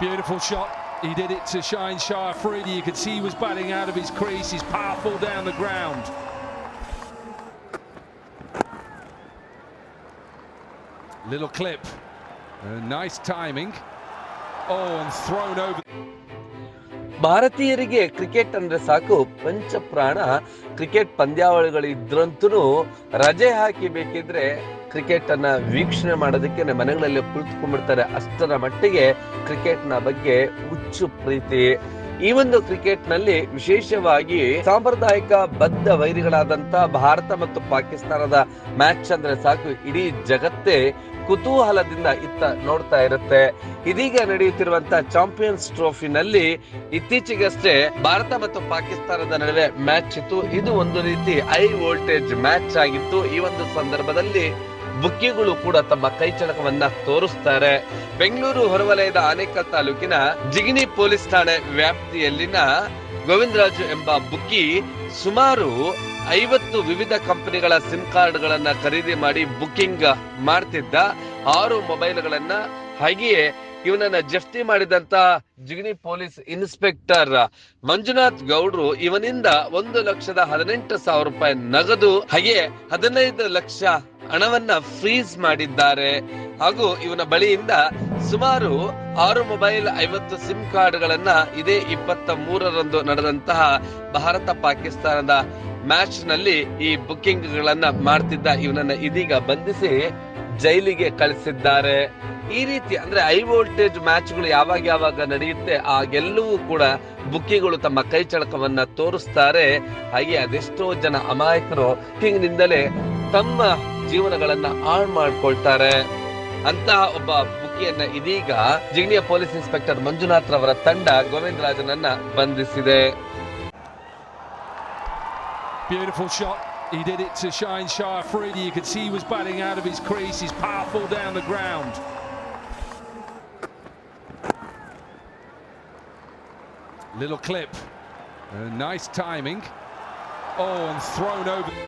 Beautiful shot. He did it to shine Shah Afridi. You could see he was batting out of his crease. He's powerful down the ground. Little clip. Uh, nice timing. Oh, and thrown over. ಭಾರತೀಯರಿಗೆ cricket ಅಂದ್ರೆ ಸಾಕು. ಪಂಚಪ್ರಾಣ, cricket ಪಂದ್ಯಾವಳಿಗಳಿದ್ರಂತೂ ರಜೆ ಹಾಕಿ ಬೇಕಿದ್ರೆ cricket ಅನ್ನ ವೀಕ್ಷಣೆ ಮಾಡೋದಕ್ಕೆ ಮನೆಗಳಲ್ಲಿ ಕುಳಿತುಕೊಂಡ್ಬಿಡ್ತಾರೆ. ಅಷ್ಟರ ಮಟ್ಟಿಗೆ ಕ್ರಿಕೆಟ್ನ ಬಗ್ಗೆ ಹುಚ್ಚು ಪ್ರೀತಿ ಈ ಒಂದು ಕ್ರಿಕೆಟ್ನಲ್ಲಿ ವಿಶೇಷವಾಗಿ ಸಾಂಪ್ರದಾಯಿಕ ಬದ್ಧ ವೈರಿಗಳಾದಂತ ಭಾರತ ಮತ್ತು ಪಾಕಿಸ್ತಾನದ ಮ್ಯಾಚ್ ಅಂದ್ರೆ ಸಾಕು. ಇಡೀ ಜಗತ್ತೇ ಕುತೂಹಲದಿಂದ ಇತ್ತ ನೋಡ್ತಾ ಇರುತ್ತೆ. ಇದೀಗ ನಡೆಯುತ್ತಿರುವಂತಹ ಚಾಂಪಿಯನ್ಸ್ ಟ್ರೋಫಿನಲ್ಲಿ ಇತ್ತೀಚೆಗಷ್ಟೇ ಭಾರತ ಮತ್ತು ಪಾಕಿಸ್ತಾನದ ನಡುವೆ ಮ್ಯಾಚ್ ಇತ್ತು. ಇದು ಒಂದು ರೀತಿ ಹೈ ವೋಲ್ಟೇಜ್ ಮ್ಯಾಚ್ ಆಗಿತ್ತು. ಈ ಒಂದು ಸಂದರ್ಭದಲ್ಲಿ ಬುಕ್ಕಿಗಳು ಕೂಡ ತಮ್ಮ ಕೈಚಳಕವನ್ನ ತೋರಿಸ್ತಾರೆ. ಬೆಂಗಳೂರು ಹೊರವಲಯದ ಆನೇಕಲ್ ತಾಲೂಕಿನ ಜಿಗಿನಿ ಪೊಲೀಸ್ ಠಾಣೆ ವ್ಯಾಪ್ತಿಯಲ್ಲಿನ ಗೋವಿಂದರಾಜು ಎಂಬ ಬುಕ್ಕಿ ಸುಮಾರು ಐವತ್ತು ವಿವಿಧ ಕಂಪನಿಗಳ ಸಿಮ್ ಕಾರ್ಡ್ಗಳನ್ನ ಖರೀದಿ ಮಾಡಿ ಬುಕ್ಕಿಂಗ್ ಮಾಡ್ತಿದ್ದ. ಆರು ಮೊಬೈಲ್ಗಳನ್ನ ಹಾಗೆಯೇ ಇವನನ್ನ ಜಫ್ತಿ ಮಾಡಿದಂತ ಜಿಗಣಿ ಪೊಲೀಸ್ ಇನ್ಸ್ಪೆಕ್ಟರ್ ಮಂಜುನಾಥ್ ಗೌಡ್ರು ಇವನಿಂದ ಒಂದು ಲಕ್ಷದ ಹದಿನೆಂಟು ಸಾವಿರ ರೂಪಾಯಿ ನಗದು. ಹಾಗೆ ಹದಿನೈದು ಲಕ್ಷ ಹಣವನ್ನ ಫ್ರೀಸ್ ಮಾಡಿದ್ದಾರೆ. ಹಾಗೂ ಇವನ ಬಳಿಯಿಂದ ಸುಮಾರು ಆರು ಮೊಬೈಲ್ ಐವತ್ತು ಸಿಮ್ ಕಾರ್ಡ್ಗಳನ್ನ ಇದೇ ಇಪ್ಪತ್ತ ಮೂರರಂದು ನಡೆದಂತಹ ಭಾರತ ಪಾಕಿಸ್ತಾನದ ಮ್ಯಾಚ್ನಲ್ಲಿ ಈ ಬುಕ್ಕಿಂಗ್ ಗಳನ್ನ ಮಾಡ್ತಿದ್ದ ಇವನನ್ನ ಇದೀಗ ಬಂಧಿಸಿ ಜೈಲಿಗೆ ಕಳಿಸಿದ್ದಾರೆ. ಈ ರೀತಿ ಅಂದ್ರೆ ಹೈ ವೋಲ್ಟೇಜ್ ಮ್ಯಾಚ್ಗಳು ಯಾವಾಗ ಯಾವಾಗ ನಡೆಯುತ್ತೆ ಆಗೆಲ್ಲವೂ ಕೂಡ ಬುಕ್ಕಿಗಳು ತಮ್ಮ ಕೈ ಚಳಕವನ್ನ ತೋರಿಸ್ತಾರೆ. ಹಾಗೆ ಅದೆಷ್ಟೋ ಜನ ಅಮಾಯಕರು ಬುಕ್ಕಿಂಗ್ ನಿಂದಲೇ ತಮ್ಮ ಜೀವನಗಳನ್ನ ಹಾಳು ಮಾಡ್ಕೊಳ್ತಾರೆ ಅಂತಹ ಒಬ್ಬ ಬುಕ್ಕಿಯನ್ನ ಇದೀಗ ಜಿಗಣಿಯ ಪೊಲೀಸ್ ಇನ್ಸ್ಪೆಕ್ಟರ್ ಮಂಜುನಾಥ್ ರವರ ತಂಡ ಗೋವಿಂದ್ ರಾಜನನ್ನ ಬಂಧಿಸಿದೆ Beautiful shot. He did it to shine Shah Afridi. You could see he was batting out of his crease. He's powerful down the ground. Little clip. Uh, nice timing. Oh, and thrown over.